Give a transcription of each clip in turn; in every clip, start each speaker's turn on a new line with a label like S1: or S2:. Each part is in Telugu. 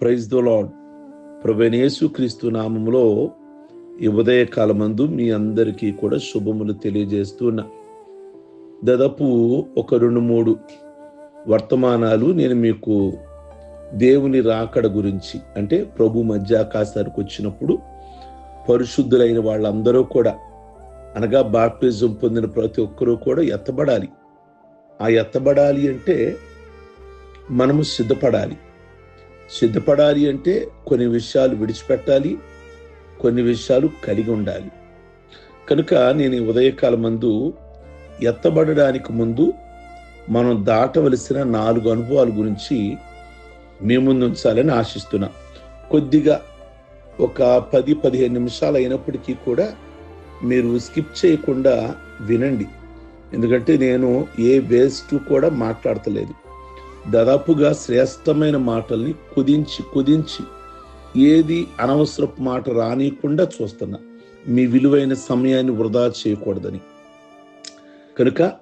S1: ప్రైజ్ ద లాడ్ ప్రభనేసు క్రీస్తు నామంలో ఈ ఉదయకాలమందు మీ అందరికీ కూడా శుభములు తెలియజేస్తున్నా. దాదాపు ఒక రెండు మూడు వర్తమానాలు నేను మీకు దేవుని రాకడ గురించి అంటే ప్రభు మధ్యాకాశానికి వచ్చినప్పుడు పరిశుద్ధులైన వాళ్ళందరూ కూడా అనగా బాప్టిజం పొందిన ప్రతి ఒక్కరూ కూడా ఎత్తబడాలి. ఆ ఎత్తబడాలి అంటే మనము సిద్ధపడాలి. సిద్ధపడాలి అంటే కొన్ని విషయాలు విడిచిపెట్టాలి కొన్ని విషయాలు కలిగి ఉండాలి. కనుక నేను ఉదయకాల మందు ఎత్తబడడానికి ముందు మనం దాటవలసిన నాలుగు అనుభవాల గురించి మీ ముందు ఉంచాలని ఆశిస్తున్నా. కొద్దిగా ఒక పది పదిహేను నిమిషాలు అయినప్పటికీ కూడా మీరు స్కిప్ చేయకుండా వినండి. ఎందుకంటే నేను ఏ వేస్ట్ కూడా మాట్లాడతలేదు. దాదాపుగా శ్రేష్టమైన మాటల్ని కుదించి కుదించి ఏది అనవసరపు మాట రానియకుండా చూస్తున్నా. మీ విలువైన సమయాన్ని వృధా చేయకూడదని. కనుక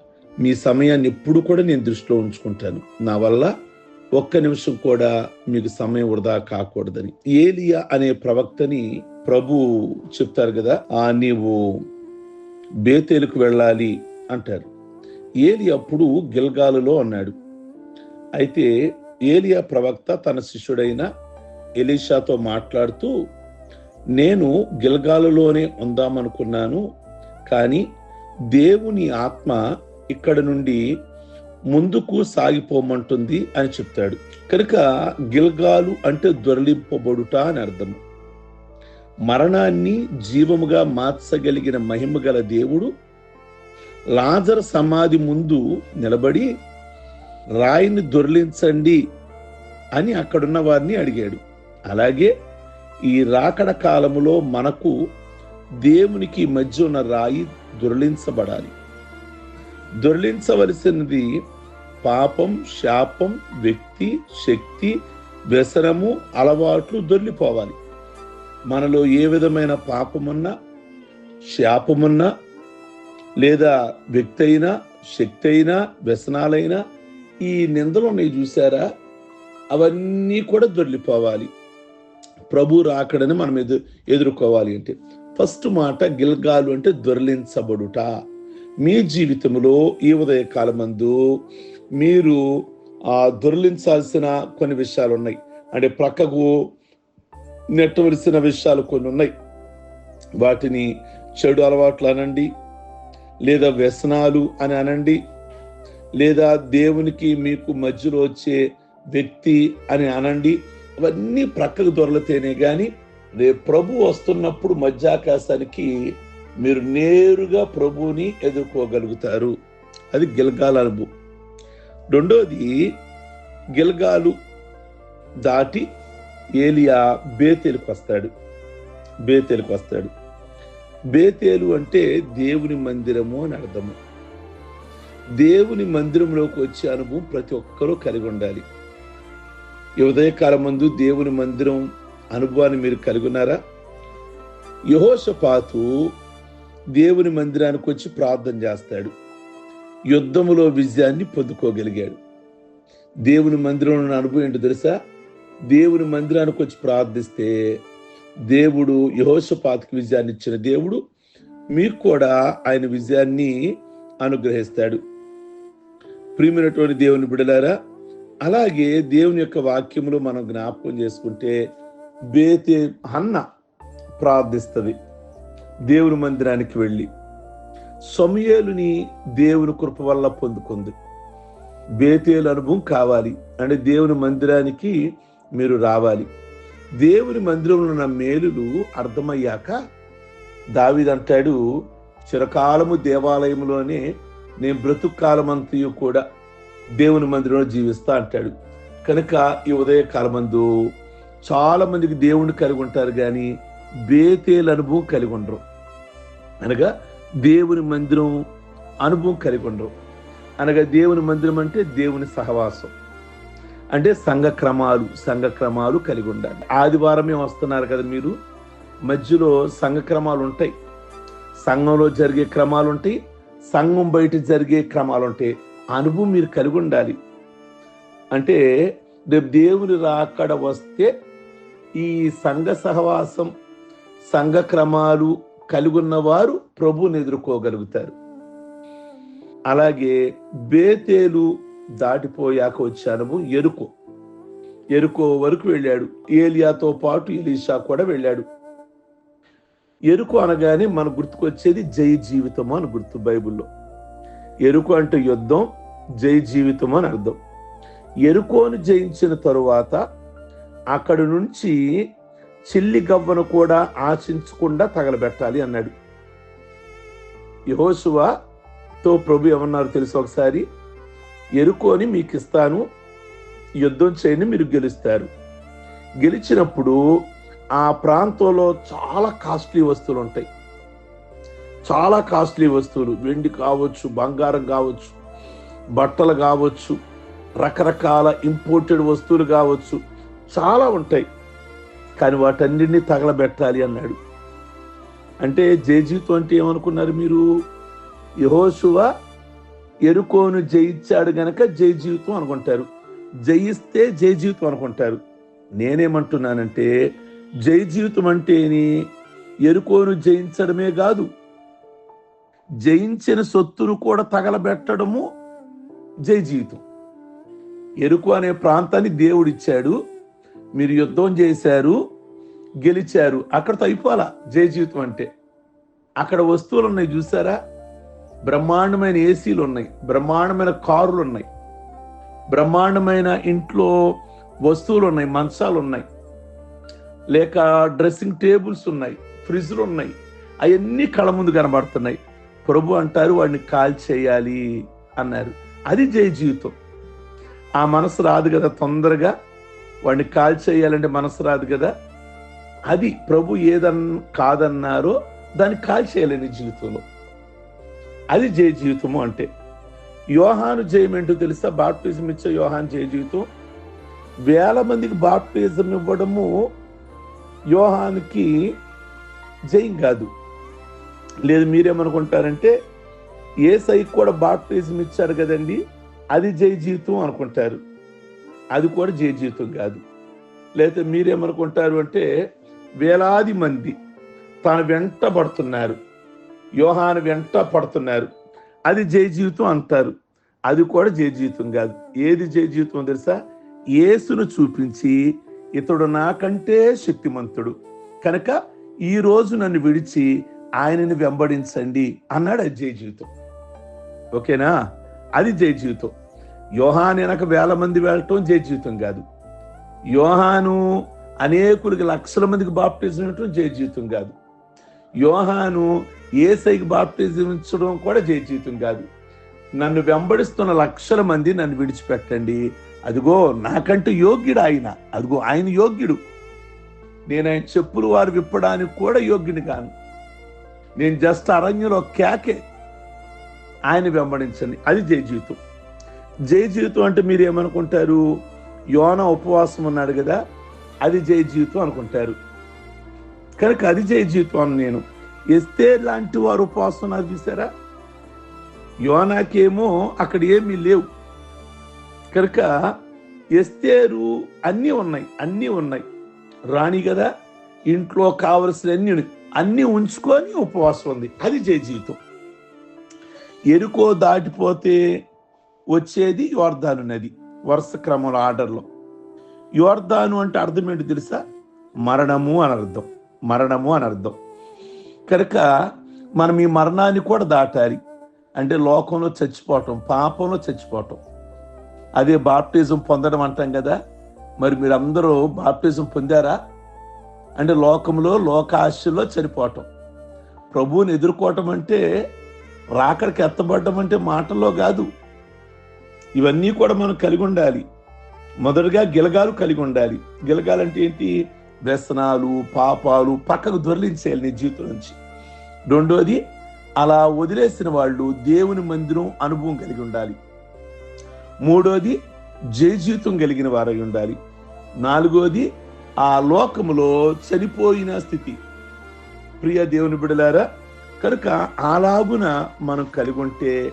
S1: మీ సమయాన్ని ఎప్పుడు కూడా నేను దృష్టిలో ఉంచుకుంటాను. నా వల్ల ఒక్క నిమిషం కూడా మీకు సమయం వృధా కాకూడదని. ఏలియా అనే ప్రవక్తని ప్రభు చెప్తారు కదా ఆ నీవు బేతేలుకు వెళ్ళాలి అంటారు. ఏలి అప్పుడు గిల్గాలులో అన్నాడు అయితే ఏలియా ప్రవక్త తన శిష్యుడైన ఎలీషాతో మాట్లాడుతూ నేను గిల్గాలులోనే ఉందామనుకున్నాను కానీ దేవుని ఆత్మ ఇక్కడ నుండి ముందుకు సాగిపోమంటుంది అని చెప్తాడు. కనుక గిల్గాలు అంటే దొరలింపబడుట అని అర్థం. మరణాన్ని జీవముగా మార్చగలిగిన మహిమ గల దేవుడు లాజర్ సమాధి ముందు నిలబడి రాయిని దొర్లించండి అని అక్కడున్న వారిని అడిగాడు. అలాగే ఈ రాకడ కాలములో మనకు దేవునికి మధ్య ఉన్న రాయి దొరలించబడాలి. దొర్లించవలసినది పాపం శాపం వ్యక్తి శక్తి వ్యసనము అలవాట్లు దొర్లిపోవాలి మనలో ఏ విధమైన పాపమున్నా శాపమున్నా లేదా వ్యక్తి అయినా శక్తి అయినా వ్యసనాలైనా ఈ నిందలు ఉన్నాయి చూసారా? అవన్నీ కూడా దొరికిపోవాలి. ప్రభు రాకడని మనం ఎదు ఎదుర్కోవాలి అంటే. ఫస్ట్ మాట గిల్గాలు అంటే దొర్లించబడుట. మీ జీవితంలో ఈ ఉదయ కాలమందు మీరు ఆ దొర్లించాల్సిన కొన్ని విషయాలు ఉన్నాయి. అంటే ప్రక్కకు నెట్టవలసిన విషయాలు కొన్ని ఉన్నాయి. వాటిని చెడు అలవాట్లు అనండి. లేదా వ్యసనాలు అని అనండి. లేదా దేవునికి మీకు మధ్యలో వచ్చే వ్యక్తి అని అనండి అవన్నీ ప్రక్కకు దొరలితేనే కానీ రేపు ప్రభు వస్తున్నప్పుడు మధ్యాకాశానికి మీరు నేరుగా ప్రభువుని ఎదుర్కోగలుగుతారు. అది గిల్గాల అనుభవం. రెండోది గిల్గాలు దాటి ఏలియా బేతేలుకు వస్తాడు. బేతేలుకు వస్తాడు. బేతేలు అంటే దేవుని మందిరము అని అర్థము. దేవుని మందిరంలోకి వచ్చే అనుభవం ప్రతి ఒక్కరూ కలిగి ఉండాలి. ఈ ఉదయకాలం ముందు దేవుని మందిరం అనుభవాన్ని మీరు కలిగి ఉన్నారా? యహోషపాతు దేవుని మందిరానికి వచ్చి ప్రార్థన చేస్తాడు. యుద్ధములో విజయాన్ని పొందుకోగలిగాడు. దేవుని మందిరంలో ఉన్న అనుభవం ఏంటో తెలుసా? దేవుని మందిరానికి వచ్చి ప్రార్థిస్తే దేవుడు యహోషపాతకి విజయాన్ని ఇచ్చిన దేవుడు మీకు కూడా ఆయన విజయాన్ని అనుగ్రహిస్తాడు. ప్రియమైనటువంటి దేవుని బిడలారా అలాగే దేవుని యొక్క వాక్యములు మనం జ్ఞాపకం చేసుకుంటే బేతే అన్న ప్రార్థిస్తుంది. దేవుని మందిరానికి వెళ్ళి సమయేలుని దేవుని కృప వల్ల పొందుకుంది. బేతేలు అనుభవం కావాలి అంటే దేవుని మందిరానికి మీరు రావాలి. దేవుని మందిరంలో ఉన్న మేలులు అర్థమయ్యాక దావిదంటాడు చిరకాలము దేవాలయంలోనే నేను బ్రతుకాలమంతయు కూడా దేవుని మందిరంలో జీవిస్తా అంటాడు. కనుక ఈ ఉదయ కాలమందు చాలా మందికి దేవుణ్ణి కలిగి ఉంటారు కానీ బేతేలు అనుభవం కలిగి ఉండరు. అనగా దేవుని మందిరం అనుభవం కలిగి ఉండరు. అనగా దేవుని మందిరం అంటే దేవుని సహవాసం. అంటే సంఘ క్రమాలు సంఘ క్రమాలు కలిగి ఉండాలి. ఆదివారమే వస్తున్నారు కదా మీరు. మధ్యలో సంఘ క్రమాలు ఉంటాయి. సంఘంలో జరిగే క్రమాలు ఉంటాయి. సంఘం బయట జరిగే క్రమాలు ఉంటాయి అనుభవం మీరు కలిగి ఉండాలి. అంటే రేపు దేవుని రాకడ వస్తే ఈ సంఘ సహవాసం సంఘ క్రమాలు కలిగి ఉన్నవారు ప్రభువుని ఎదుర్కోగలుగుతారు. అలాగే బేతేలు దాటిపోయాక వచ్చాను ఎరుకో. ఎరుకో వరకు వెళ్ళాడు. ఏలియాతో పాటు ఎలీషా కూడా వెళ్ళాడు. ఎరుకు అనగానే మన గుర్తుకొచ్చేది జై జీవితము అని గుర్తు బైబిల్లో. ఎరుకు అంటే యుద్ధం జై జీవితం అని అర్థం. ఎరుకోను జయించిన తరువాత అక్కడి నుంచి చిల్లి గవ్వను కూడా ఆశించకుండా తగలబెట్టాలి అన్నాడు. యహోశువతో ప్రభు ఏమన్నారు తెలుసు ఒకసారి? ఎరుకోని మీకు ఇస్తాను యుద్ధం చేయని మీరు గెలుస్తారు. గెలిచినప్పుడు ఆ ప్రాంతంలో చాలా కాస్ట్లీ వస్తువులు ఉంటాయి. చాలా కాస్ట్లీ వస్తువులు. వెండి కావచ్చు బంగారం కావచ్చు బట్టలు కావచ్చు రకరకాల ఇంపోర్టెడ్ వస్తువులు కావచ్చు. చాలా ఉంటాయి. కానీ వాటన్నిటిని తగలబెట్టాలి అన్నాడు. అంటే జయజీవితం అంటే ఏమనుకున్నారు మీరు? యహోశువ ఎరుకోను జయించాడు గనక జయజీవితం అనుకుంటారు. జయిస్తే జయజీవితం అనుకుంటారు. నేనేమంటున్నానంటే జయ జీవితం అంటేని ఎరుకోను జయించడమే కాదు జయించిన సొత్తును కూడా తగలబెట్టడము జయ జీవితం. ఎరుకు అనే ప్రాంతాన్ని దేవుడిచ్చాడు మీరు యుద్ధం చేశారు గెలిచారు అక్కడతో అయిపోవాలా జయ జీవితం అంటే. అక్కడ వస్తువులు ఉన్నాయి చూసారా? బ్రహ్మాండమైన ఏసీలు ఉన్నాయి బ్రహ్మాండమైన కారులు ఉన్నాయి బ్రహ్మాండమైన ఇంట్లో వస్తువులు ఉన్నాయి మంచాలు ఉన్నాయి. లేక డ్రెస్సింగ్ టేబుల్స్ ఉన్నాయి ఫ్రిడ్జ్లు ఉన్నాయి అవన్నీ కళ్ళ ముందు కనబడుతున్నాయి. ప్రభు అంటారు వాడిని కాల్ చేయాలి అన్నారు. అది జయ జీవితం. ఆ మనసు రాదు కదా తొందరగా. వాడిని కాల్ చేయాలంటే మనసు రాదు కదా. అది ప్రభు ఏదన్ కాదన్నారో దాన్ని కాల్ చేయలేని జీవితంలో. అది జయ జీవితము అంటే. యోహాను జయం ఏంటో తెలుసా? బాప్టిజం ఇచ్చే యోహాన్ జయ జీవితం. వేల మందికి బాప్టిజం ఇవ్వడము యోహానికి జయం కాదు. లేదు మీరేమనుకుంటారంటే ఏ సైకి కూడా బాప్టిజం ఇచ్చారు కదండి అది జయ జీవితం అనుకుంటారు. అది కూడా జయ జీవితం కాదు. లేకపోతే మీరేమనుకుంటారు అంటే వేలాది మంది తన వెంట పడుతున్నారు. యోహాను వెంట పడుతున్నారు. అది జయ జీవితం అంటారు. అది కూడా జయ జీవితం కాదు. ఏది జయ జీవితం తెలుసా? యేసును చూపించి ఇతడు నాకంటే శక్తిమంతుడు. కనుక ఈ రోజు నన్ను విడిచి ఆయనని వెంబడించండి అన్నాడు అది జయ జీవితం. ఓకేనా? అది జయ జీవితం. యోహాన్ వెనక వేల మంది వెళ్ళటం జయ జీవితం కాదు. యోహాను అనేకులకి లక్షల మందికి బాప్టిజం ఇవ్వటం జయ జీవితం కాదు. యోహాను ఏసైకి బాప్టిజం ఇచ్చడం కూడా జయ జీవితం కాదు. నన్ను వెంబడిస్తున్న లక్షల మంది నన్ను విడిచిపెట్టండి అదిగో నాకంటూ యోగ్యుడు ఆయన. అదిగో ఆయన యోగ్యుడు. నేను ఆయన చెప్పులు వారు విప్పడానికి కూడా యోగ్యుని కాను. నేను జస్ట్ అరణ్యంలో కేకే. ఆయన వెంబడించండి. అది జయ జీవితం. జయ జీవితం అంటే మీరు ఏమనుకుంటారు? యోన ఉపవాసం ఉన్నాడు కదా అది జయ జీవితం అనుకుంటారు. కనుక అది జయ జీవితం అని నేను. ఎస్తే లాంటి వారు ఉపవాసం నాకు చూసారా? యోనాకేమో అక్కడ ఏమీ లేవు. కనుక ఎస్తేరు అన్నీ ఉన్నాయి అన్నీ ఉన్నాయి. రాణి కదా ఇంట్లో కావలసిన అన్ని అన్నీ ఉంచుకొని ఉపవాసం ఉంది. అది జయ జీవితం. ఎరుకో దాటిపోతే వచ్చేది యోర్ధాను నది వరుస క్రమంలో ఆర్డర్లో. యోర్ధాను అంటే అర్థం ఏంటి తెలుసా? మరణము అని అర్థం మరణము అని అర్థం. కనుక మనం ఈ మరణాన్ని కూడా దాటాలి. అంటే లోకంలో చచ్చిపోవటం పాపంలో చచ్చిపోవటం. అదే బాప్టిజం పొందడం అంటాం కదా. మరి మీరందరూ బాప్టిజం పొందారా? అంటే లోకంలో లోకాశలో చనిపోవటం. ప్రభువుని ఎదుర్కోవటం అంటే రాకడికి ఎత్తబడటం అంటే మాటల్లో కాదు. ఇవన్నీ కూడా మనం కలిగి ఉండాలి. మొదటగా గిలగాలు కలిగి ఉండాలి. గిలగాలంటే ఏంటి? వ్యసనాలు పాపాలు పక్కకు దొరిలించేయాలి నీ జీవితం నుంచి. రెండోది అలా వదిలేసిన వాళ్ళు దేవుని మందిరం అనుభవం కలిగి ఉండాలి. మూడోది జయజీతం కలిగిన వారై ఉండాలి. నాలుగోది ఆ లోకములో చనిపోయిన స్థితి. ప్రియ దేవుని బిడలారా కనుక అలాగున మనం కలిగి ఉంటే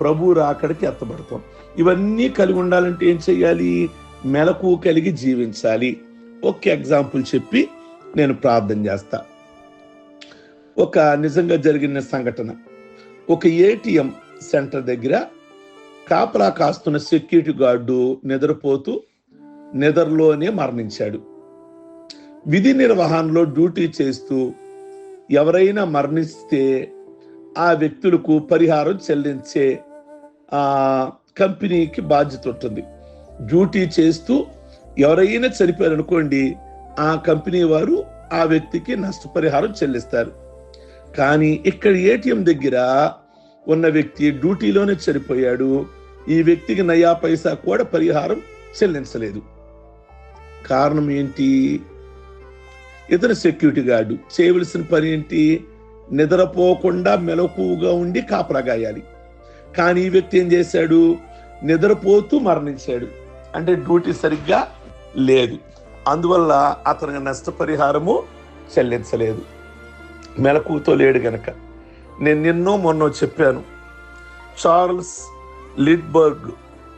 S1: ప్రభు రాకడికి ఎత్తబడతాం. ఇవన్నీ కలిగి ఉండాలంటే ఏం చేయాలి మెలకు కలిగి జీవించాలి. ఒక ఎగ్జాంపుల్ చెప్పి నేను ప్రార్థన చేస్తా. ఒక నిజంగా జరిగిన సంఘటన. ఒక ఏటీఎం సెంటర్ దగ్గర కాపలా కాస్తున్న సెక్యూరిటీ గార్డు నిద్రపోతూ నిద్రలోనే మరణించాడు. విధి నిర్వహణలో డ్యూటీ చేస్తూ ఎవరైనా మరణిస్తే ఆ వ్యక్తులకు పరిహారం చెల్లించే ఆ కంపెనీకి బాధ్యత ఉంటుంది. డ్యూటీ చేస్తూ ఎవరైనా చనిపోయారనుకోండి ఆ కంపెనీ వారు ఆ వ్యక్తికి నష్టపరిహారం చెల్లిస్తారు. కానీ ఇక్కడ ఏటీఎం దగ్గర ఉన్న వ్యక్తి డ్యూటీలోనే చనిపోయాడు. ఈ వ్యక్తికి నయా పైసా కూడా పరిహారం చెల్లించలేదు. కారణం ఏంటి? ఇతర సెక్యూరిటీ గార్డు. చేయవలసిన పని ఏంటి? నిద్రపోకుండా మెలకువగా ఉండి కాపరాగాయాలి కానీ ఈ వ్యక్తి ఏం చేశాడు? నిద్రపోతూ మరణించాడు. అంటే డ్యూటీ సరిగ్గా లేదు. అందువల్ల అతనికి నష్టపరిహారము చెల్లించలేదు. మెలకువతో లేడు గనక. నేను నిన్నో మొన్నో చెప్పాను. చార్ల్స్ లిడ్బర్గ్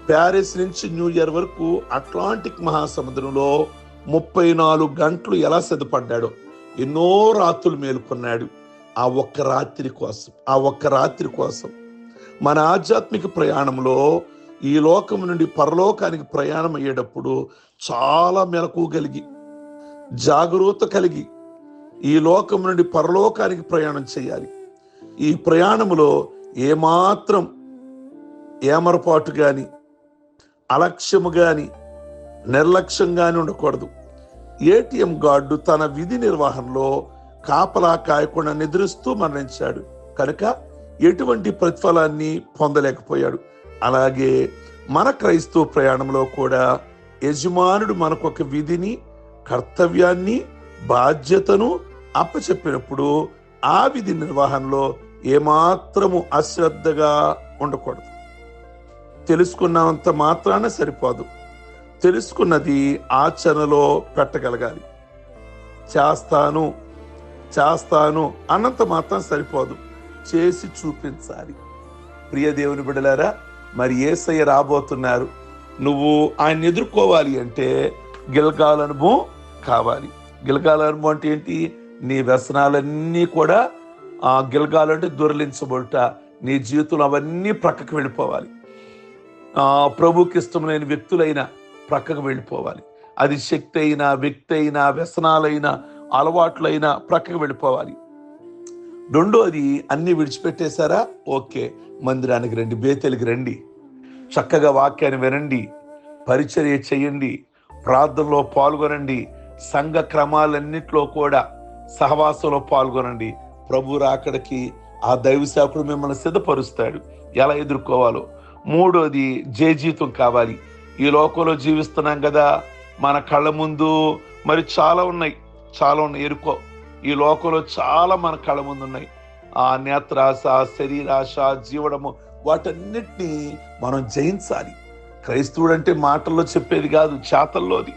S1: ప్యారిస్ నుంచి న్యూ ఇయర్ వరకు అట్లాంటిక్ మహాసముద్రంలో ముప్పై నాలుగు గంటలు ఎలా సిద్ధపడ్డాడో ఎన్నో రాత్రులు మేలుకున్నాడు. ఆ ఒక్క రాత్రి కోసం ఆ ఒక్క రాత్రి కోసం మన ఆధ్యాత్మిక ప్రయాణంలో ఈ లోకం నుండి పరలోకానికి ప్రయాణం అయ్యేటప్పుడు చాలా మెలకు కలిగి జాగరూకత కలిగి ఈ లోకం నుండి పరలోకానికి ప్రయాణం చేయాలి. ఈ ప్రయాణంలో ఏమాత్రం ఏమరపాటు గాని అలక్ష్యము గాని నిర్లక్ష్యం గాని ఉండకూడదు. ఏటీఎం గార్డు తన విధి నిర్వహణలో కాపలా కాయకుండా నిద్రిస్తూ మరణించాడు. కనుక ఎటువంటి ప్రతిఫలాన్ని పొందలేకపోయాడు. అలాగే మన క్రైస్తవ ప్రయాణంలో కూడా యజమానుడు మనకు ఒక విధిని కర్తవ్యాన్ని బాధ్యతను అప్పచెప్పినప్పుడు ఆ విధి నిర్వహణలో ఏమాత్రము అశ్రద్ధగా ఉండకూడదు. తెలుసుకున్నంత మాత్రాన సరిపోదు. తెలుసుకున్నది ఆచరణలో పెట్టగలగాలి. చేస్తాను చేస్తాను అన్నంత మాత్రం సరిపోదు. చేసి చూపించాలి. ప్రియ దేవుని బిడలారా మరి ఏసయ్య రాబోతున్నారు. నువ్వు ఆయన ఎదుర్కోవాలి అంటే గిల్గాల అనుభవం కావాలి. గిల్గాల అనుభవం అంటే ఏంటి? నీ వ్యసనాలన్నీ కూడా ఆ గిల్గాలంటే దొరలించబడుట. నీ జీవితంలో అవన్నీ ప్రక్కకు వెళ్ళిపోవాలి. ప్రభుకి ఇష్టమైన వ్యక్తులైనా ప్రక్కకు వెళ్ళిపోవాలి. అది శక్తి అయినా వ్యక్తి అయినా వ్యసనాలైనా అలవాట్లైనా ప్రక్కకు వెళ్ళిపోవాలి. రెండోది అన్ని విడిచిపెట్టేశారా? ఓకే. మందిరానికి రండి బేతెలికి రండి. చక్కగా వాక్యాన్ని వినండి. పరిచర్య చేయండి. ప్రార్థనలో పాల్గొనండి. సంఘ క్రమాలన్నిట్లో కూడా సహవాసంలో పాల్గొనండి. ప్రభు రాకడికి ఆ దైవ మిమ్మల్ని సిద్ధపరుస్తాడు. ఎలా ఎదుర్కోవాలో మూడోది జయజీతం కావాలి. ఈ లోకంలో జీవిస్తున్నాం కదా మన కళ్ళ ముందు మరి చాలా ఉన్నాయి. చాలా ఉన్నాయి. ఎరుకో. ఈ లోకంలో చాలా మన కళ్ళ ముందు ఉన్నాయి. ఆ నేత్రాశ శరీరాశ జీవడము వాటన్నిటినీ మనం జయించాలి. క్రైస్తవుడు అంటే మాటల్లో చెప్పేది కాదు చేతల్లోది.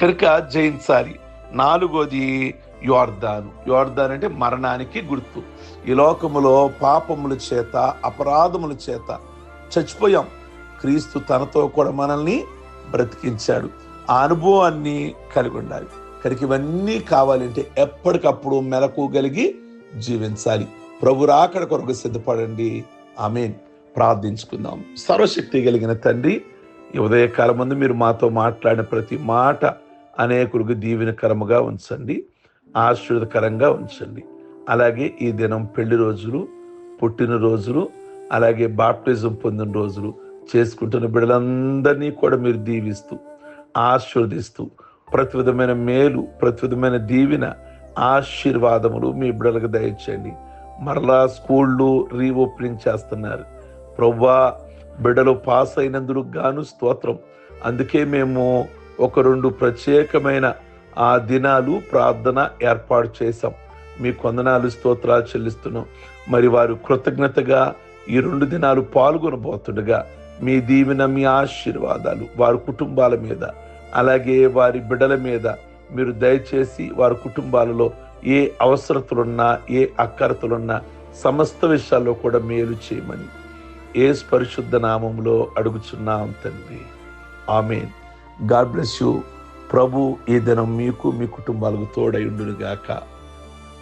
S1: కనుక జయించాలి. నాలుగోది యోర్దాను. యోర్దాన్ అంటే మరణానికి గుర్తు. ఈ లోకములో పాపముల చేత అపరాధముల చేత చచ్చిపోయాం. క్రీస్తు తనతో కూడా మనల్ని బ్రతికించాడు. ఆ అనుభవాన్ని కలిగి ఉండాలి. కనుక ఇవన్నీ కావాలంటే ఎప్పటికప్పుడు మెలకు కలిగి జీవించాలి. ప్రభు రాకడ కొరకు సిద్ధపడండి. ఆమెన్. ప్రార్థించుకుందాం. సర్వశక్తి కలిగిన తండ్రి ఈ ఉదయకాలం ముందు మీరు మాతో మాట్లాడిన ప్రతి మాట అనేకులకు దీవెనకరముగా ఉంచండి. ఆశీర్వదకరంగా ఉంచండి. అలాగే ఈ దినం పెళ్ళి రోజులు పుట్టినరోజులు అలాగే బాప్టిజం పొందిన రోజులు చేసుకుంటున్న బిడ్డలందరినీ కూడా మీరు దీవిస్తూ ఆశీర్వదిస్తూ ప్రతి విధమైన మేలు ప్రతి విధమైన దీవెన ఆశీర్వాదములు మీ బిడ్డలకు దయచేయండి. మరలా స్కూళ్ళు రీఓపెనింగ్ చేస్తున్నారు. ప్రవ్వా బిడ్డలు పాస్ అయినందుకు గాను స్తోత్రం. అందుకే మేము ఒక రెండు ప్రత్యేకమైన ఆ దినాలు ప్రార్థన ఏర్పాటు చేశాం. మీ కొందనాలు స్తోత్రాలు చెల్లిస్తున్నాం. మరి వారు కృతజ్ఞతగా ఈ రెండు దినాలు పాల్గొనబోతుండగా మీ దీవెన మీ ఆశీర్వాదాలు వారి కుటుంబాల మీద అలాగే వారి బిడ్డల మీద మీరు దయచేసి వారి కుటుంబాలలో ఏ అవసరతలున్నా ఏ అక్కరతలున్నా సమస్త విషయాల్లో కూడా మేలు చేయమని ఏ పరిశుద్ధ నామంలో అడుగుచున్నాం తండ్రి. ఆమెన్. God bless you. ప్రభు ఈ దినం మీకు మీ కుటుంబాలకు తోడై ఉండునుగాక. గాక